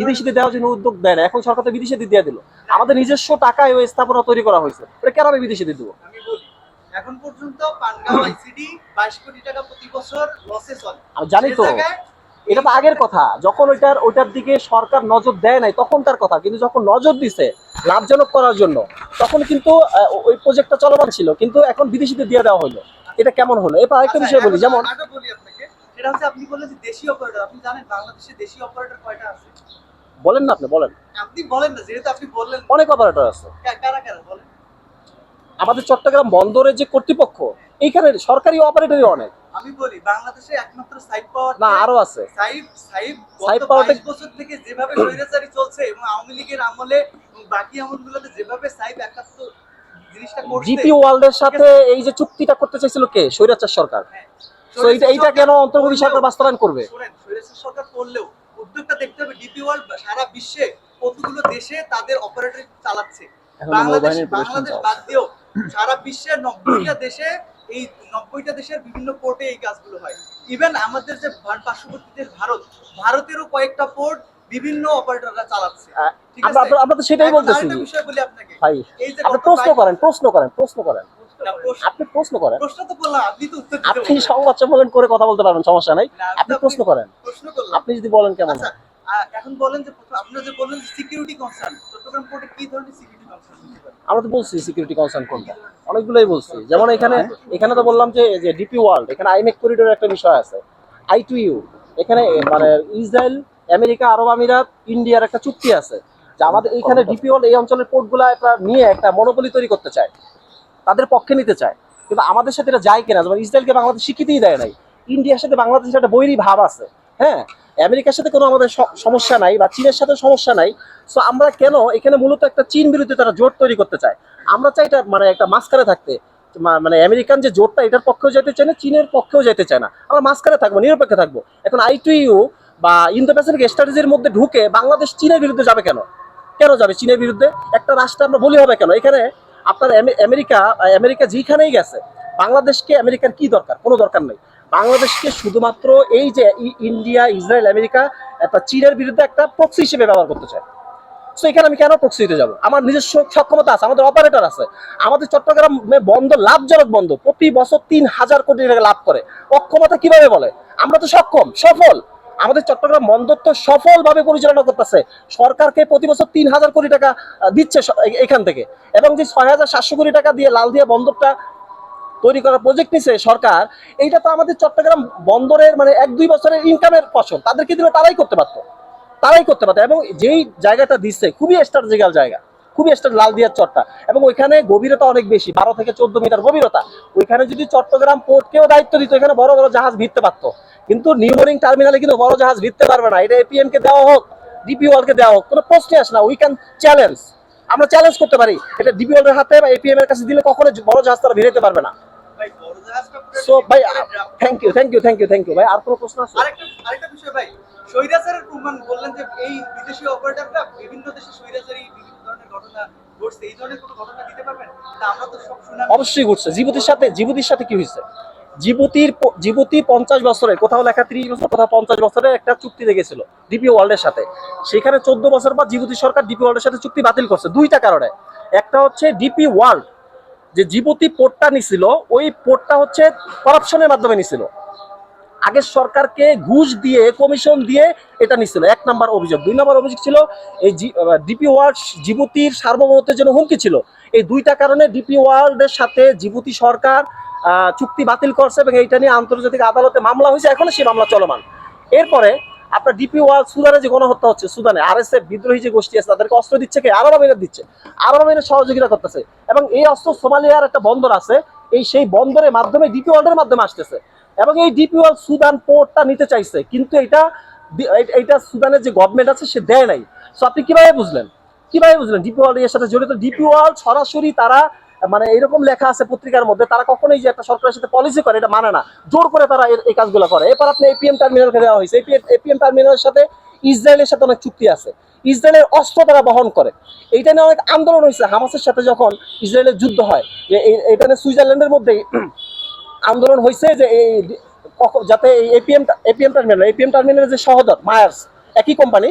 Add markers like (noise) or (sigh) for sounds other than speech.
বিদেশিদের দেওয়ার জন্য উদ্যোগ দেয় না। এখন সরকার তো বিদেশিদের দিয়ে দিল। আমাদের নিজস্ব টাকায় ওই স্থাপনা তৈরি করা হয়েছে। এটা কেন আমি বিদেশিদের দেবো? আমি এখন পর্যন্ত পানগাঁও আইসিডি বাইশ কোটি টাকা প্রতি বছর লসে চলে। জানি তো এটা তো আগের কথা। যখন ওইটার ওইটার দিকে সরকার নজর দেয় নাই তখন তার কথা। কিন্তু যখন নজর দিছে লাভজনক করার জন্য তখন কিন্তু ওই প্রজেক্টটা চলমান ছিল। কিন্তু এখন বিদেশিদের দিয়ে দেওয়া হলো। এটা কেমন হলো? এবার আরেকটা আচ্ছা, বিষয় বলি যেমন আগে বলি আপনাকে। সেটা হচ্ছে আপনি বললেন যে দেশি অপারেটর আপনি জানেন বাংলাদেশে দেশি অপারেটর কয়টা আছে? বলেন না আপনি বলেন। আপনি বলেন না যেহেতু আপনি বললেন। অনেক অপারেটর আছে। কারা কারা বলেন। আমাদের চট্টগ্রাম বন্দরের যে কর্তৃপক্ষ এইখানে সরকারি অপারেটরই অনেক। আমি বলি বাংলাদেশে একমাত্র সাইড পাওয়ার না আরও আছে। সাইব সাইব গত পাওয়ারটা- বছর থেকে যেভাবে স্বৈরাচারী চলছে এবং আওয়ামী লীগের আমলে এবং বাকি আমলগুলোতে যেভাবে সাইব একাত্তর জিনিসটা করছে জিপি ওয়ার্ল্ডের সাথে এই যে চুক্তিটা করতে চাইছিল কে? স্বৈরাচার সরকার। তো এইটা এইটা কেন অন্তর্বর্তী সরকার বাস্তবায়ন করবে? স্বৈরাচার সরকার করলেও উদ্যোগটা দেখতে হবে। ডিপি ওয়ার্ল্ড সারা বিশ্বে কতগুলো দেশে তাদের অপারেটর চালাচ্ছে। বাংলাদেশ বাংলাদেশ বাদ দিয়েও সারা বিশ্বের নব্বইটা দেশে এই নব্বইটা দেশের বিভিন্ন পোর্টে এই কাজগুলো হয়। ইভেন আমাদের যে পার্শ্ববর্তী দেশ ভারত ভারতেরও কয়েকটা পোর্ট বিভিন্ন অপারেটররা চালাচ্ছে। ঠিক আমরা তো সেটাই বলতেছি। বিষয় বলি আপনাকে। এই যে প্রশ্ন করেন প্রশ্ন করেন প্রশ্ন করেন। আপনি প্রশ্ন করেন। আপনি তো উত্তর দিতে আপনি বললেন। সংবাদ সম্মেলন করে কথা বলতে পারবেন সমস্যা নাই। আপনি প্রশ্ন করেন। আপনি যদি বলেন কেমন আচ্ছা হয়। আহ, এখন বলেন যে আপনারা যে বললেন সিকিউরিটি কনসার্ন চট্টগ্রাম পোর্টে কি ধরনের সিকিউরিটি কনসার্ন আমরা তো বলছি সিকিউরিটি কনসার্ন কোনটা। অনেকগুলোই বলছি। যেমন এখানে এখানে তো বললাম যে যে ডিপি ওয়ার্ল্ড এখানে আইমেক করিডোর একটা বিষয় আছে। আই টু ইউ এখানে মানে ইসরায়েল আমেরিকা আরব আমিরাত ইন্ডিয়ার একটা চুক্তি আছে। যে আমাদের এইখানে ডিপি ওয়ার্ল্ড এই অঞ্চলের পোর্টগুলো একটা নিয়ে একটা মনোপলি তৈরি করতে চায়। তাদের পক্ষে নিতে চায়। কিন্তু আমাদের সাথে এটা যায় কিনা? যেমন ইসরায়েলকে বাংলাদেশ স্বীকৃতিই দেয় নাই। ইন্ডিয়ার সাথে বাংলাদেশের একটা বৈরী ভাব আছে। হ্যাঁ? আমেরিকার সাথে কোনো আমাদের সমস্যা নাই বা চীনের সাথে সমস্যা নাই। সো আমরা কেন এখানে মূলত একটা চীন বিরুদ্ধে তারা জোট তৈরি করতে চায়? আমরা চাই এটা মানে একটা মাঝখানে থাকতে। মানে আমেরিকান যে জোটটা, এটার পক্ষেও যেতে চায় না, চীনের পক্ষেও যেতে চায় না। আমরা মাঝখানে থাকব, নিরপেক্ষে থাকব। এখন আই বা ইন্দো প্যাসিফিক স্ট্র্যাটেজির মধ্যে ঢুকে বাংলাদেশ চীনের বিরুদ্ধে যাবে কেন? কেন যাবে চীনের বিরুদ্ধে? একটা রাষ্ট্র আমরা বলি হবে কেন? এখানে আপনার আমেরিকা আমেরিকা যেখানেই গেছে, বাংলাদেশকে আমেরিকার কি দরকার? কোনো দরকার নেই। বাংলাদেশকে শুধুমাত্র এই যে ইন্ডিয়া, ইসরায়েল, আমেরিকা, একটা চীনের বিরুদ্ধে একটা প্রক্সি হিসেবে ব্যবহার করতে চায়। সো এখানে আমি কেন প্রক্সি দিতে যাব? আমার নিজস্ব সক্ষমতা আছে, আমাদের অপারেটর আছে। আমাদের চট্টগ্রাম বন্ধ, লাভজনক বন্ধ। প্রতি বছর তিন হাজার কোটি টাকা লাভ করে। অক্ষমতা কীভাবে বলে? আমরা তো সক্ষম, সফল। আমাদের চট্টগ্রাম বন্দর তো সফলভাবে পরিচালনা করতেছে। সরকারকে প্রতি বছর তিন হাজার কোটি টাকা দিচ্ছে এখান থেকে। এবং যে ছয় হাজার সাতশো কোটি টাকা দিয়ে লাল দিয়া বন্দরটা তৈরি করার প্রজেক্ট নিছে সরকার, এইটা তো আমাদের চট্টগ্রাম বন্দরের মানে এক দুই বছরের ইনকামের ফসল। তাদেরকে দিলে তারাই করতে পারতো। তারাই করতে পারতো। এবং যেই জায়গাটা দিচ্ছে খুবই স্ট্র্যাটেজিক্যাল জায়গা। খুবই স্টার লাল দিয়ার চট্টা এবং ওইখানে গভীরতা অনেক বেশি, বারো থেকে চোদ্দ মিটার গভীরতা। ওইখানে যদি চট্টগ্রাম পোর্টকেও দায়িত্ব দিত, এখানে বড় বড় জাহাজ ভিড়তে পারতো। কিন্তু নিউ বোরিং টার্মিনালে কিন্তু বড় জাহাজ ভিড়তে পারবে না। এটা এপিএম কে দেওয়া হোক ডিপি ওয়ার্ল্ডকে দেওয়া হোক কোনো প্রশ্নই আসে না। উই ক্যান চ্যালেঞ্জ আমরা চ্যালেঞ্জ করতে পারি। এটা ডিপি ওয়ার্ল্ডের হাতে বা এপিএম এর কাছে দিলে কখনো বড় জাহাজ তারা ভিড়াতে পারবে না। সো ভাই thank you thank you thank you thank you ভাই আর কোনো প্রশ্ন আছে? আরেকটা আরেকটা বিষয় ভাই প্রমাণ। বললেন যে এই বিদেশি অপারেটররা বিভিন্ন দেশে বিভিন্ন ধরনের ঘটনা ঘটছে। এই ধরনের কোনো ঘটনা দিতে পারবেন? আমরা তো সব শুনাম অবশ্যই ঘটছে। জিবুতির সাথে জিবুতির সাথে কি হয়েছে? জিবুতির জিবুতি পঞ্চাশ বছরে কোথাও লেখা ত্রিশ বছর, কোথাও পঞ্চাশ বছরের একটা চুক্তি দেখেছিল, ডিপি ওয়ার্ল্ডের সাথে। সেখানে চোদ্দ বছর পর জিবুতি সরকার ডিপি ওয়ার্ল্ডের সাথে চুক্তি বাতিল করছে, দুইটা কারণে। একটা হচ্ছে ডিপি ওয়ার্ল্ড, যে জিবুতি পোর্টটা নিছিল, ওই পোর্টটা হচ্ছে করাপশনের মাধ্যমে নিছিল। আগের সরকারকে ঘুষ দিয়ে, কমিশন দিয়ে এটা নিছিল, এক নাম্বার অভিযোগ। দুই নাম্বার অভিযোগ ছিল, এই ডিপি ওয়ার্ল্ড জিবুতির সার্বভৌমত্বের জন্য হুমকি ছিল। এই দুইটা কারণে ডিপি ওয়ার্ল্ডের সাথে জিবুতি সরকার চুক্তি বাতিল করছে এবং এইটা নিয়ে আন্তর্জাতিক আদালতে মামলা হয়েছে, এখনও সেই মামলা চলমান। এরপরে আপনার ডিপি ওয়ার্ল্ড সুদানে যে গণহত্যা হচ্ছে সুদানে আর এস এফ বিদ্রোহী যে গোষ্ঠী আছে, তাদেরকে অস্ত্র দিচ্ছে কে? আরব আমিরাত দিচ্ছে। আরব আমিরাত সহযোগিতা করতেছে। এবং এই অস্ত্র সোমালিয়ার একটা বন্দর আছে, এই সেই বন্দরের মাধ্যমে ডিপি ওয়ার্ল্ডের মাধ্যমে আসতেছে। এবং এই ডিপি ওয়ার্ল্ড সুদান পোর্টটা নিতে চাইছে, কিন্তু এটা এইটা সুদানের যে গভর্নমেন্ট আছে, সে দেয় নাই। সো আপনি কীভাবে বুঝলেন? কীভাবে বুঝলেন? ডিপি ওয়ার্ল্ড এর সাথে জড়িত। ডিপি ওয়ার্ল্ড সরাসরি তারা মানে এরকম লেখা আছে পত্রিকার মধ্যে, তারা কখনোই যে একটা সরকারের সাথে পলিসি করে, এটা মানে না। জোর করে তারা এই কাজগুলো করে। এরপর আপনি এপিএম টার্মিনালকে দেওয়া হয়েছে। এপিএম টার্মিনালের সাথে ইসরায়েলের সাথে অনেক চুক্তি আছে। ইসরায়েলের অস্ত্র তারা বহন করে। এইটা নিয়ে অনেক আন্দোলন হয়েছে। হামাসের সাথে যখন ইসরায়েলের যুদ্ধ হয় এটা নিয়ে সুইজারল্যান্ডের মধ্যেই (clears throat) আন্দোলন হয়েছে যে এই যাতে এই এপিএম এপিএম টার্মিনাল এপিএম টার্মিনালের যে সহদর মায়ার্স, একই কোম্পানি